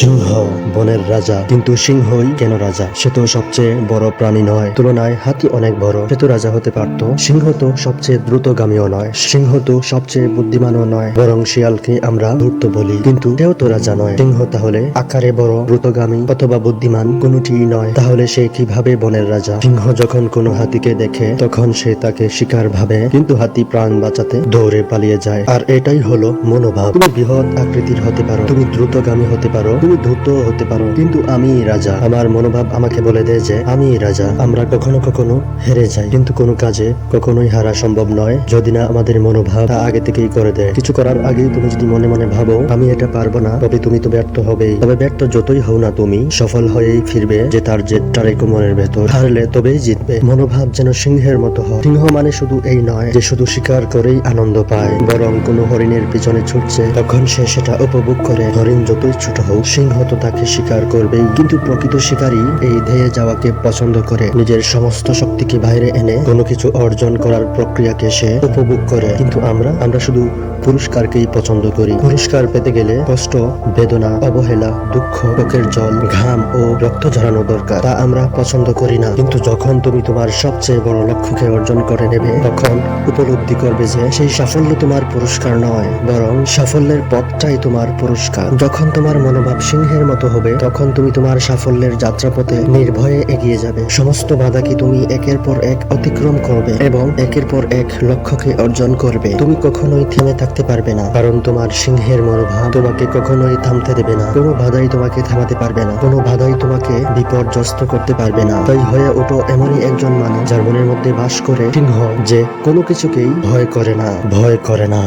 সিংহ বনের রাজা। কিন্তু সিংহই কেন রাজা? সে তো সবচেয়ে বড় প্রাণী নয়। তুলনায় হাতি অনেক বড়। সে তো রাজা হতে পারত। সিংহ তো সবচেয়ে দ্রুতগামীও নয়। সিংহ তো সবচেয়ে বুদ্ধিমানও নয়। বরং শিয়ালকে আমরা ধূর্ত বলি। কিন্তু সেও তো রাজা নয়। সিংহ তাহলে আকারে বড়, দ্রুতগামী অথবা বুদ্ধিমান কোনোটিই নয়। তাহলে সে কীভাবে বনের রাজা? সিংহ যখন কোনো হাতিকে দেখে, তখন সে তাকে শিকার ভাবে। কিন্তু হাতি প্রাণ বাঁচাতে দৌড়ে পালিয়ে যায়। আর এটাই হলো মনোভাব। তুমি বৃহৎ আকৃতির হতে পারো। তুমি দ্রুতগামী হতে পারো। তুমি দ্রুত হতে পারো, কিন্তু আমি রাজা। আমার মনোভাব আমাকে বলে দেয় যে, আমি রাজা। আমরা কখনো কখনো হেরে যাই, কিন্তু কোনো কাজে কখনোই হারা সম্ভব নয়। যদি না আমাদের মনোভাব তা আগে থেকেই করে দেয়। কিছু করার আগেই তুমি যদি মনে মনে ভাবো, আমি এটা পারব না, তবে তুমি তো ব্যর্থ হবেই। তবে ব্যর্থ যতই হও না তুমি, সফল হয়েই ফিরবে যে তার জেদটা রেখো মনের ভেতর। হারলে তবেই জিতবে। মনোভাব যেন সিংহের মতো হয়। সিংহ মানে শুধু এই নয় যে শুধু শিকার করেই আনন্দ পায়। বরং কোনো হরিণের পিছনে ছুটছে, তখন সে সেটা উপভোগ করে। হরিণ যতই ছোট হোক সিংহ তো তাকে শিকার করবেই কিন্তু প্রকৃত শিকারী এই ধেয়ে যাওয়াকে পছন্দ করে। নিজের সমস্ত শক্তিকে বাইরে এনে কোনো কিছু অর্জন করার প্রক্রিয়াকে সে উপভোগ করে। কিন্তু আমরা আমরা শুধু পুরস্কারকেই পছন্দ করি। পুরস্কার পেতে গেলে কষ্ট, বেদনা, অবহেলা, দুঃখ চোখের জল, ঘাম ও রক্ত ঝরানো দরকার। তা আমরা পছন্দ করি না। কিন্তু যখন তুমি তোমার সবচেয়ে বড় লক্ষ্যকে অর্জন করে নেবে, তখন উপলব্ধি করবে যে সেই সাফল্য তোমার পুরস্কার নয়, বরং সাফল্যের পথটাই তোমার পুরস্কার। যখন তোমার মনোভাব সিংহের মতো হবে, তখন তুমি তোমার সাফল্যের যাত্রাপথে নির্ভয়ে এগিয়ে যাবে। সমস্ত বাধাকে তুমি একের পর এক অতিক্রম করবে এবং একের পর এক লক্ষ্যকে অর্জন করবে? তুমি কখনোই থেমে থাকতে পারবে না, কারণ তোমার সিংহের মনোভাব তোমাকে কখনোই থামতে দেবে না। কোনো বাধাই তোমাকে থামাতে পারবে না, কোনো বাধাই তোমাকে বিপর্যস্ত করতে পারবে না। তাই হয়ে ওঠো এমনই একজন মানুষ যার মনের মধ্যে বাস করে সিংহ, যে কোনো কিছুকেই ভয় করে না, ভয় করে না।